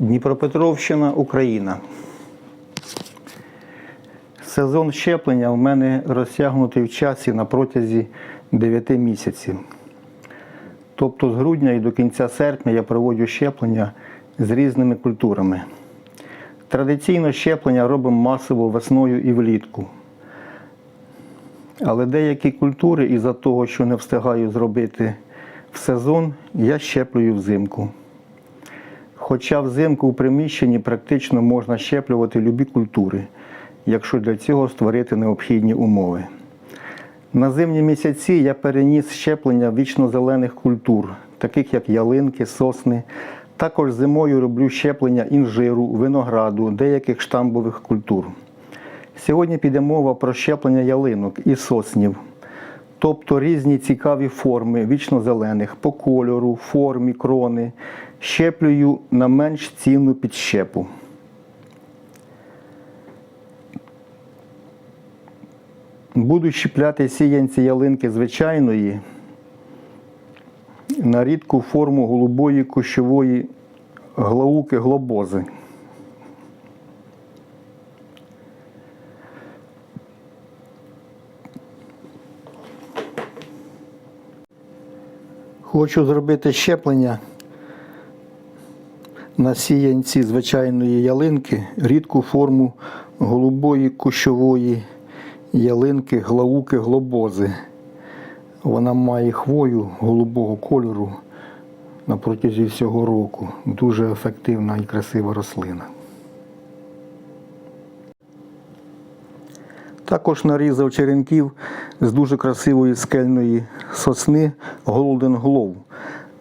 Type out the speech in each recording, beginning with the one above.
Дніпропетровщина, Україна. Сезон щеплення в мене розтягнутий в часі на протязі 9 місяців. Тобто з грудня і до кінця серпня я проводжу щеплення з різними культурами. Традиційно щеплення робимо масово весною і влітку. Але деякі культури, із-за того, що не встигаю зробити в сезон, я щеплюю взимку. Хоча взимку в приміщенні практично можна щеплювати любі культури, якщо для цього створити необхідні умови. На зимні місяці я переніс щеплення вічно-зелених культур, таких як ялинки, сосни. Також зимою роблю щеплення інжиру, винограду, деяких штамбових культур. Сьогодні піде мова про щеплення ялинок і соснів, тобто різні цікаві форми вічно-зелених по кольору, формі, крони. Щеплюю на менш цінну підщепу. Буду щепляти сіянці ялинки звичайної на рідку форму голубої кущової глауки глобози. Хочу зробити щеплення на сіянці звичайної ялинки рідку форму голубої кущової ялинки глауки глобози. Вона має хвою голубого кольору на протязі всього року. Дуже ефективна і красива рослина. Також нарізав черенків з дуже красивої скельної сосни Golden Glow.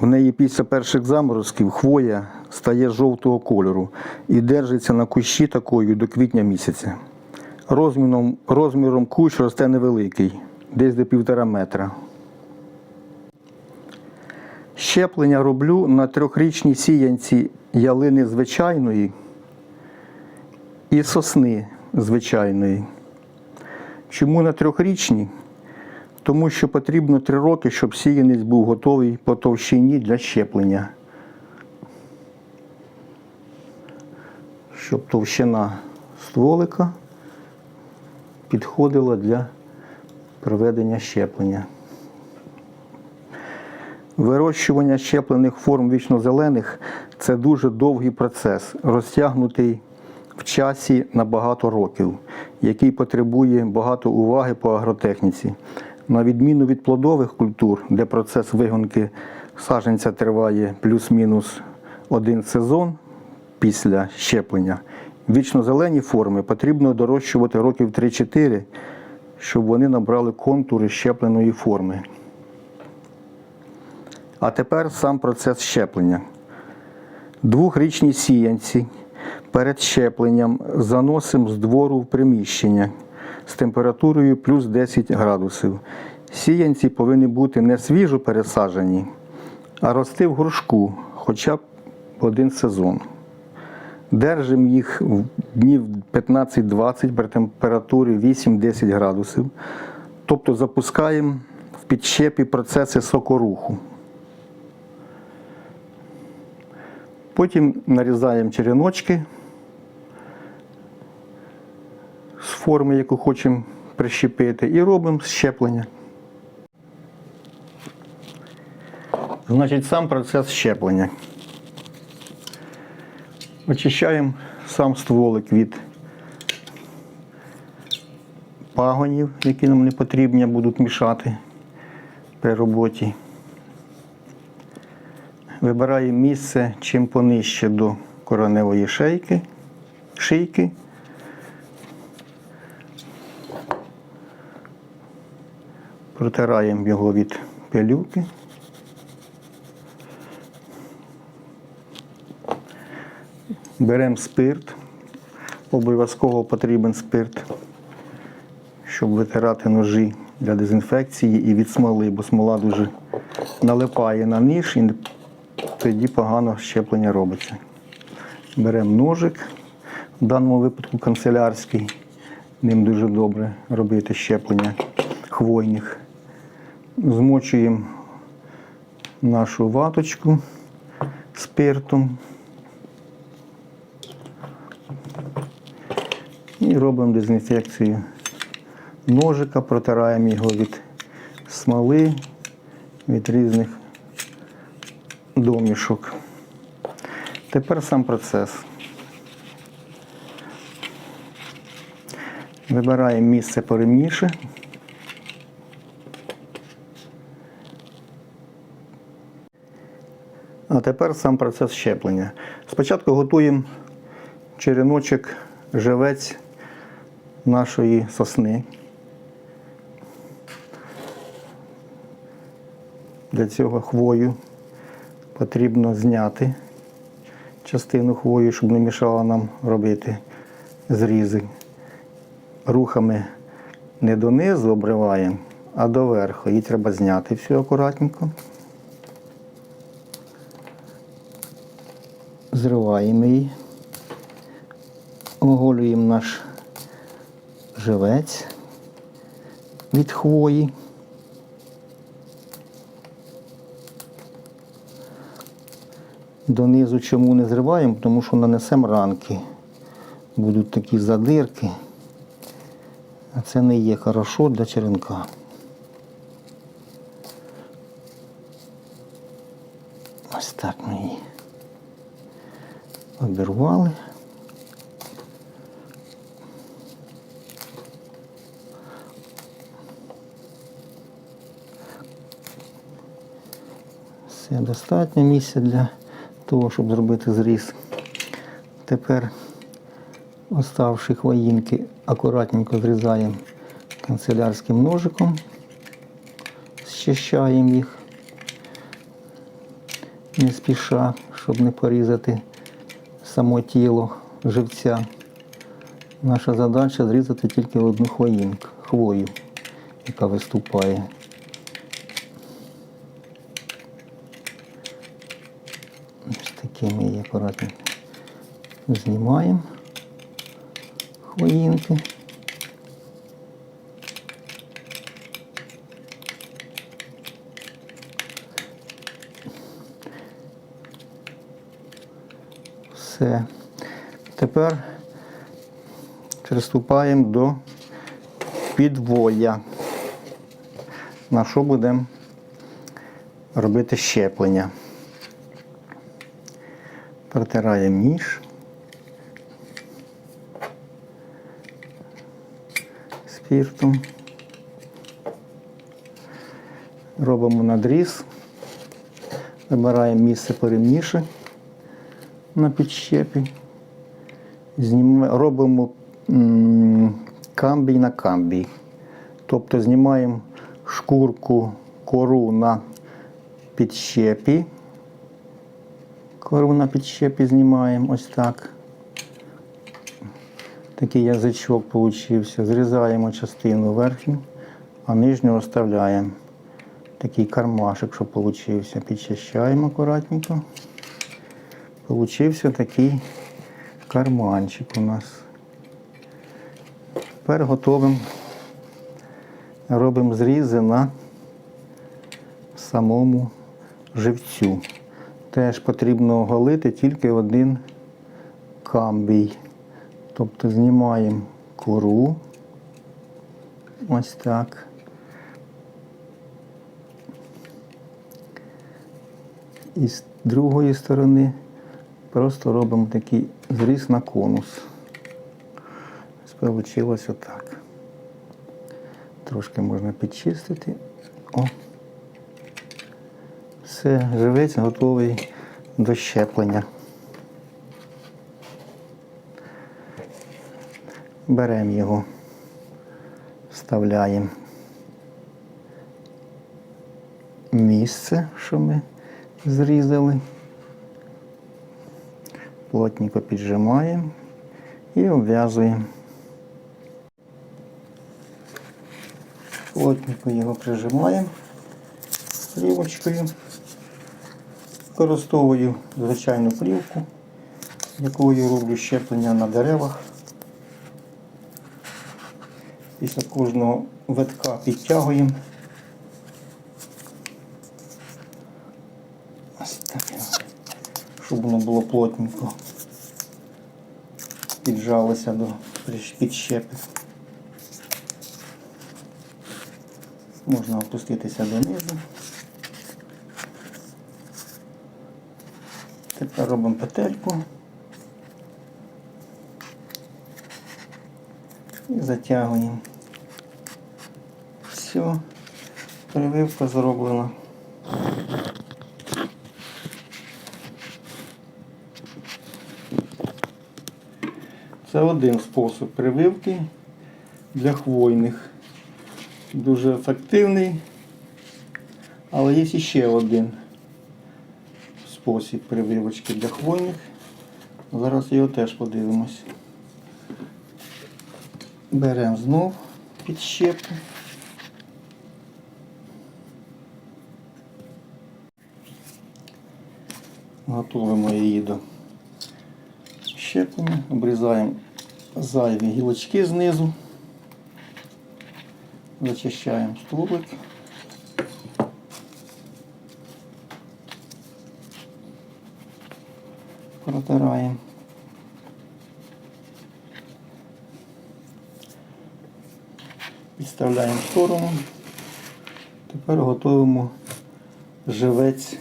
В неї після перших заморозків хвоя стає жовтого кольору і держиться на кущі такою до квітня місяця. Розміром, розміром кущ росте невеликий, десь до півтора метра. Щеплення роблю на трьохрічній сіянці ялини звичайної і сосни звичайної. Чому на трьохрічній? Тому що потрібно три роки, щоб сіянець був готовий по товщині для щеплення. Щоб товщина стволика підходила для проведення щеплення. Вирощування щеплених форм вічнозелених це дуже довгий процес, розтягнутий в часі на багато років, який потребує багато уваги по агротехніці. На відміну від плодових культур, де процес вигонки саджанця триває плюс-мінус один сезон після щеплення, вічнозелені форми потрібно дорощувати років 3-4, щоб вони набрали контури щепленої форми. А тепер сам процес щеплення. Двохрічні сіянці перед щепленням заносимо з двору в приміщення з температурою плюс 10 градусів. Сіянці повинні бути не свіжо пересаджені, а рости в горшку хоча б один сезон. Держимо їх днів 15-20 при температурі 8-10 градусів. Тобто запускаємо в підщепі процеси сокоруху. Потім нарізаємо череночки з форми, яку хочемо прищепити, і робимо щеплення. Значить, сам процес щеплення. Очищаємо сам стволик від пагонів, які нам не потрібні, будуть мішати при роботі. Вибираємо місце чим понижче до короневої шейки, шийки. Протираємо його від пилюки. Беремо спирт. Обов'язково потрібен спирт, щоб витирати ножі для дезінфекції і від смоли, бо смола дуже налипає на ніж і тоді погано щеплення робиться. Беремо ножик, в даному випадку канцелярський, ним дуже добре робити щеплення хвойних. Змочуємо нашу ваточку спиртом. І робимо дезінфекцію ножика, протираємо його від смоли, від різних домішок. Тепер сам процес. Вибираємо місце порівніше. А тепер сам процес щеплення. Спочатку готуємо череночок, живець нашої сосни. Для цього хвою потрібно зняти частину хвої, щоб не мішало нам робити зрізи. Рухами не донизу обриваємо, а доверху. Її треба зняти все акуратненько. Зриваємо її, оголюємо наш живець від хвої. Донизу чому не зриваємо, тому що нанесемо ранки. Будуть такі задирки. А це не є хорошо для черенка. Ось так ми її обірвали. Все достатньо місця для того, щоб зробити зріз. Тепер, оставши хвоїнки, акуратненько зрізаємо канцелярським ножиком, зчищаємо їх не спіша, щоб не порізати само тіло живця. Наша задача зрізати тільки одну хвоїнку, хвою, яка виступає. Ось такі ми її акуратно знімаємо хвоїнки. Все. Тепер приступаємо до підвоя. На що будемо робити щеплення. Протираємо ніж. Спіртом. Робимо надріз. Вибираємо місце порівніше на підщепі. Робимо камбій на камбій. Тобто знімаємо шкурку кору на підщепі. Кору на підщепі знімаємо ось так. Такий язичок получився. Зрізаємо частину верхню, а нижню оставляємо. Такий кармашик, що получився. Підчищаємо акуратненько. Получився такий карманчик у нас. Тепер готовим. Робимо зрізи на самому живцю. Теж потрібно оголити тільки один камбій. Тобто знімаємо кору. Ось так. І з другої сторони просто робимо такий зріз на конус. Вийшло отак. Трошки можна підчистити. Все, живець готовий до щеплення. Беремо його, вставляємо місце, що ми зрізали. Плотненько піджимаємо і обв'язуємо. Плотненько його прижимаємо плівочкою. Використовую звичайну плівку, якою роблю щеплення на деревах. Після кожного витка підтягуємо. Ось таке, щоб воно було плотненько. Піджалося до підщепи. Можна опуститися донизу. Тепер робимо петельку. І затягуємо. Все, прививка зроблена. Це один спосіб прививки для хвойних. Дуже ефективний. Але є ще один спосіб прививочки для хвойних. Зараз його теж подивимось. Беремо знов підщепу. Готуємо її до щеплення, обрізаємо зайві гілочки знизу, зачищаємо столик. Протираємо. Відставляємо в сторону. Тепер готуємо живець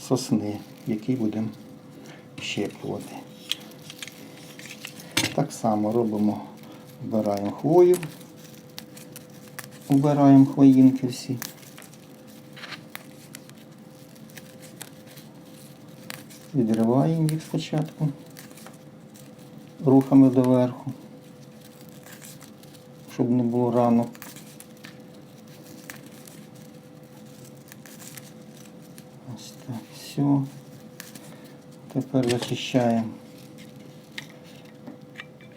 сосни, який будемо щеплювати. Так само робимо, вбираємо хвою, вбираємо хвоїнки всі. Відриваємо їх спочатку рухами доверху, щоб не було ранок. Ось так, все. Тепер зачищаємо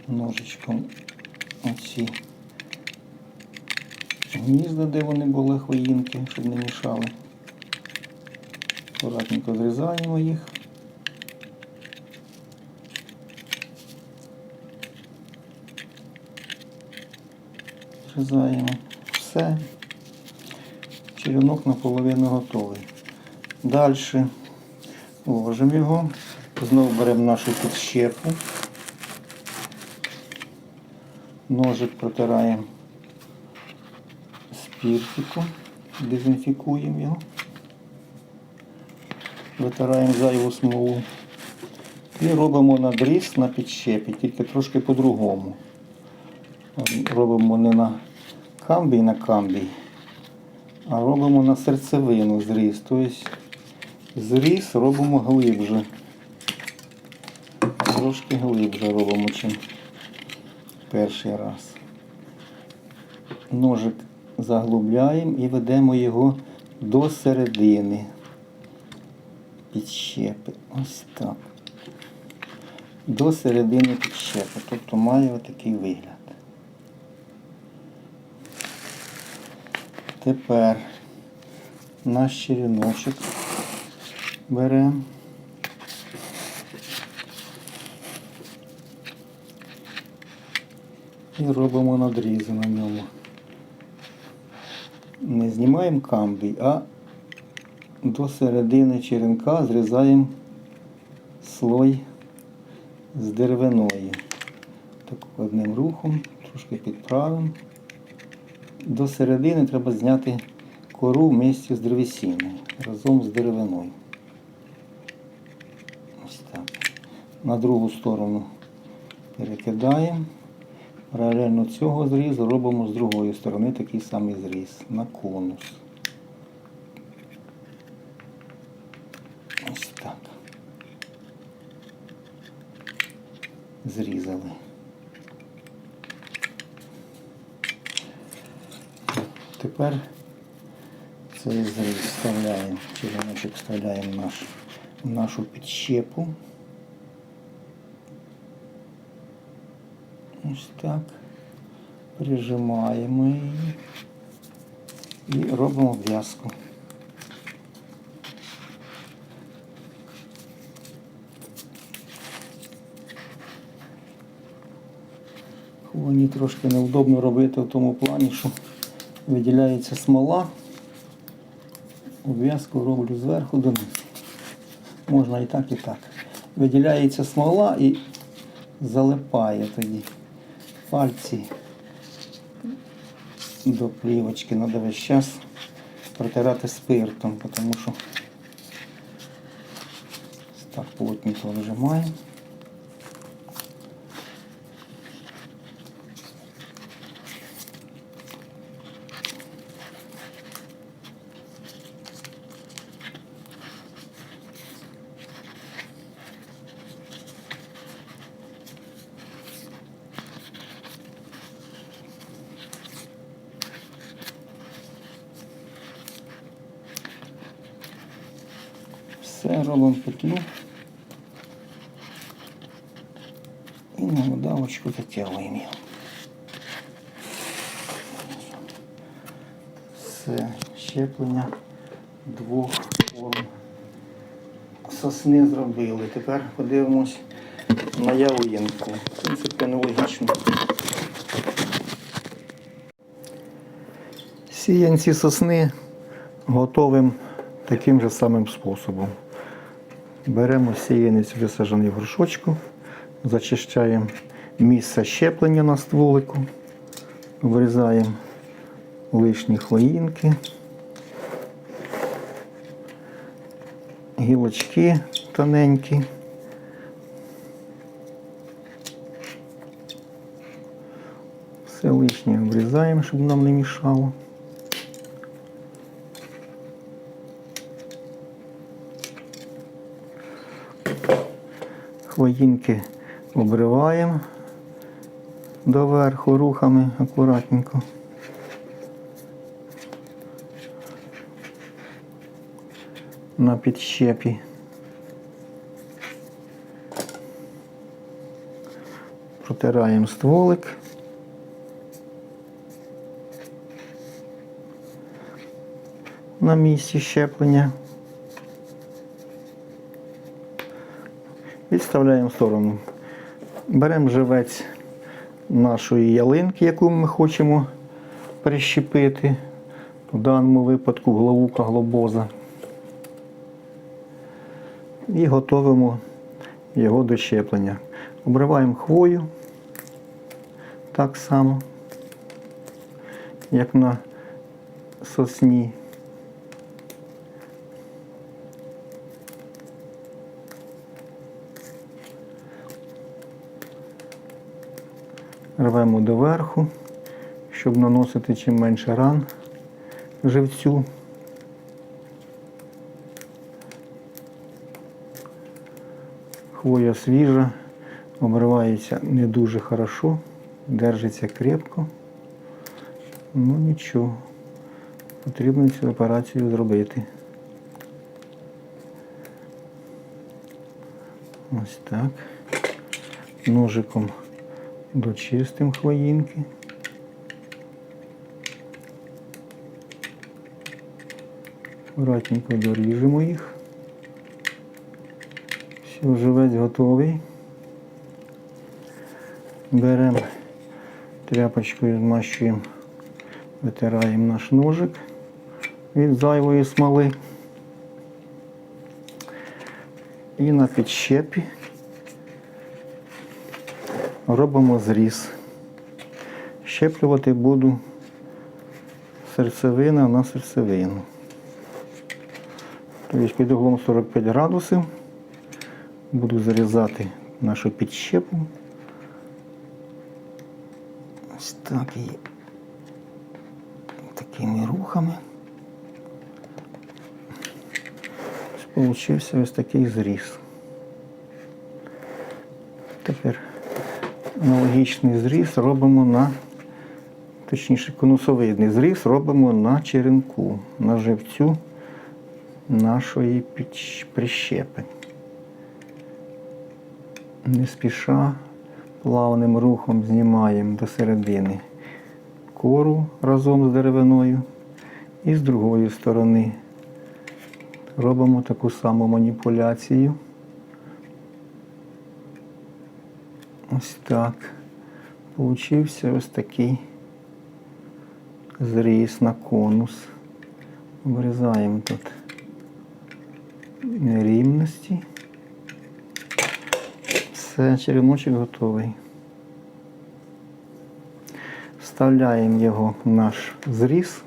ножичком оці гнізда, де вони були хвоїнки, щоб не мішали. Акуратненько зрізаємо їх. Зрізаємо все. Черенок наполовину готовий. Далі ложимо його. Знову беремо нашу підщепу. Ножик протираємо спіртиком, дезінфікуємо його. Витираємо зайву смолу. І робимо надріз на підщепі, тільки трошки по-другому. Робимо не на камбій на камбій, а робимо на серцевину зріз. Тобто зріз робимо глибше. Трошки глибше робимо, чим перший раз. Ножик заглубляємо і ведемо його до середини підщепи. Ось так. До середини підщепи. Тобто має отакий вигляд. Тепер наш череночок беремо. І робимо надрізи на ньому. Не знімаємо камбій, а до середини черенка зрізаємо слой з деревиною. Так одним рухом, трошки підправимо. До середини треба зняти кору вместе з древесиною, разом з деревиною. Ось так. На другу сторону перекидаємо. Паралельно цього зрізу робимо з другої сторони такий самий зріз на конус. Ось так. Зрізали. Тепер цей зріз вставляємо, череночок вставляємо наш, нашу підщепу. Ось так. Прижимаємо її і робимо в'язку. Хвоні трошки невдобно робити в тому плані, що виділяється смола. Обв'язку роблю зверху донизу. Можна і так, і так. виділяється смола і залипає тоді пальці до плівочки. Треба весь час протирати спиртом, тому що так плотненько вижимаємо. Все робимо петлю. І на удавочку затягуємо. Все, щеплення двох форм сосни зробили. Тепер подивимось на ялинку. В принципі, аналогічно. Сіянці сосни готовим таким же самим способом. Беремо сіянець висаджений в горшочку, зачищаємо місце щеплення на стволику, вирізаємо лишні хлоїнки, гілочки тоненькі. Все лишнє обрізаємо, щоб нам не мішало. Хвоїнки обриваємо доверху рухами акуратненько. На підщепі. Протираємо стволик. На місці щеплення. Відставляємо в сторону. Беремо живець нашої ялинки, яку ми хочемо прищепити. В даному випадку главука глобоза. І готуємо його до щеплення. Обриваємо хвою так само, як на сосні. Рвемо доверху, щоб наносити чим менше ран живцю. Хвоя свіжа, обривається не дуже хорошо, держиться крепко. Ну нічого, потрібно цю операцію зробити. Ось так. Ножиком дочистимо хвоїнки. Аккуратненько доріжемо їх. Все, живець готовий. Беремо тряпочкою, змащуємо, витираємо наш ножик від зайвої смоли. І на підщепі робимо зріз. Щеплювати буду серцевина на серцевину. Тобто під углом 45 градусів буду зарізати нашу підщепу. Ось так і такими рухами. Ось Получився ось такий зріз. Тепер аналогічний зріз робимо на, точніше, конусовидний зріз робимо на черенку, на живцю нашої прищепи. Не спіша плавним рухом знімаємо до середини кору разом з деревиною і з другої сторони робимо таку саму маніпуляцію. Ось так. Получився ось такий зріз на конус. Обрізаємо тут нерівності. Все, череночок готовий. Вставляємо його в наш зріз.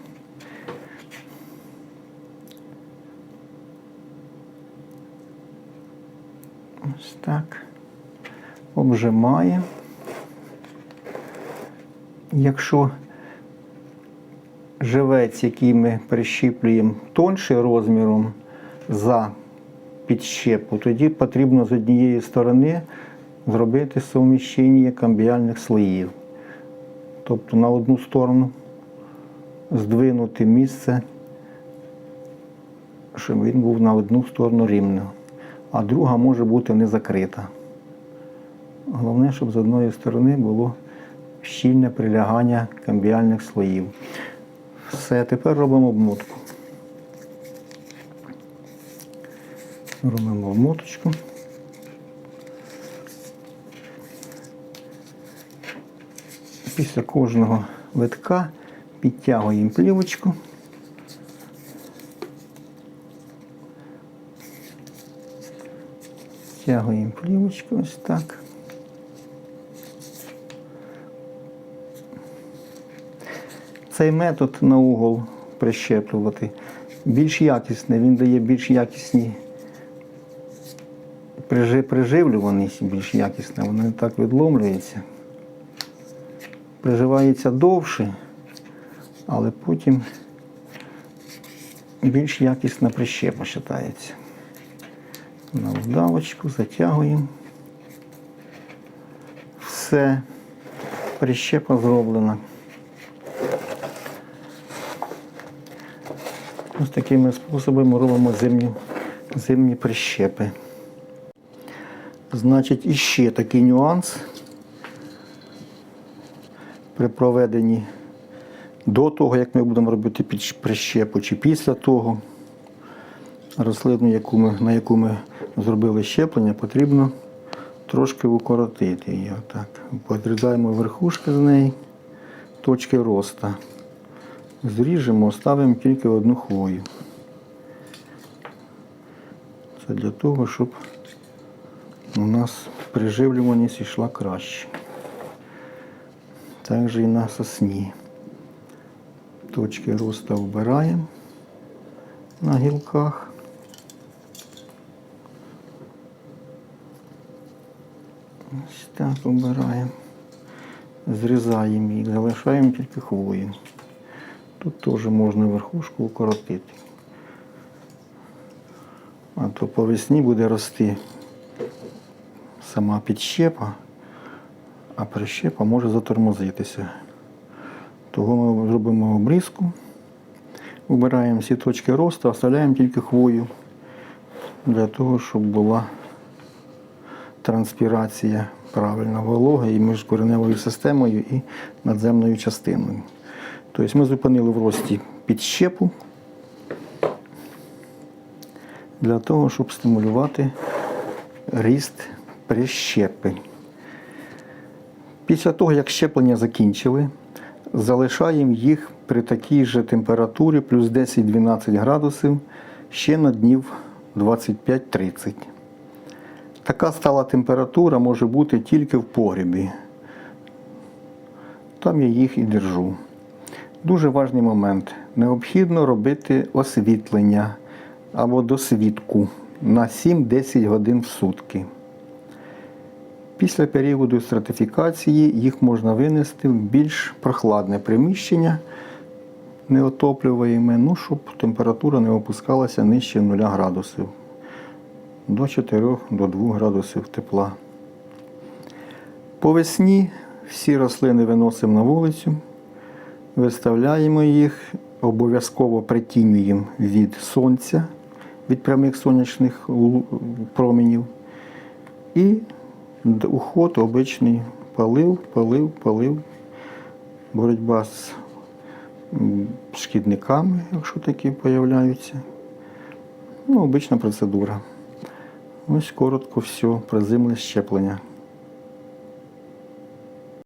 Ось так. Обжимаємо. Якщо живець, який ми прищіплюємо тонше розміром за підщепу, тоді потрібно з однієї сторони зробити суміщення камбіальних слоїв. Тобто на одну сторону здвинути місце, щоб він був на одну сторону рівно, а друга може бути не закрита. Головне, щоб з одної сторони було щільне прилягання камбіальних слоїв. Все, тепер робимо обмотку. Робимо обмоточку. Після кожного витка підтягуємо плівочку. Підтягуємо плівочку ось так. Цей метод на угол прищеплювати більш якісний, він дає більш якісні прижи- приживлюваність більш якісна, вона не так відломлюється. Приживається довше, але потім більш якісна прищепа вважається. На вдавочку затягуємо. Все, прищепа зроблена. Ось такими способами робимо зимні, зимні прищепи. Значить, іще такий нюанс при проведенні до того, як ми будемо робити прищепу, чи після того рослину, яку ми, на яку ми зробили щеплення, потрібно трошки укоротити її. Отак. Подрізаємо верхушки з неї, точки роста. Зріжемо, оставимо тільки одну хвою. Це для того, щоб у нас приживлюваність йшла краще. Так же і на сосні. Точки росту вбираємо на гілках. Ось так обираємо. Зрізаємо їх, залишаємо тільки хвою. Тут теж можна верхушку укоротити. А то по весні буде рости сама підщепа, а прищепа може затормозитися. Того ми зробимо обрізку, вибираємо всі точки росту, оставляємо тільки хвою для того, щоб була транспірація правильно вологи і між кореневою системою і надземною частиною. Тобто ми зупинили в рості підщепу для того, щоб стимулювати ріст прищепи. Після того, як щеплення закінчили, залишаємо їх при такій же температурі плюс 10-12 градусів ще на днів 25-30. Така стала температура може бути тільки в погрібі. Там я їх і держу. Дуже важний момент. Необхідно робити освітлення або досвідку на 7-10 годин в сутки. Після періоду стратифікації їх можна винести в більш прохладне приміщення, неотоплюваєме, ну, щоб температура не опускалася нижче 0 градусів до 4 до 2 градусів тепла. По весні всі рослини виносимо на вулицю, виставляємо їх, обов'язково притінюємо від сонця, від прямих сонячних променів. І уход обичний полив, полив, полив. Боротьба з шкідниками, якщо такі з'являються. Ну, обична процедура. Ось коротко все про зимне щеплення.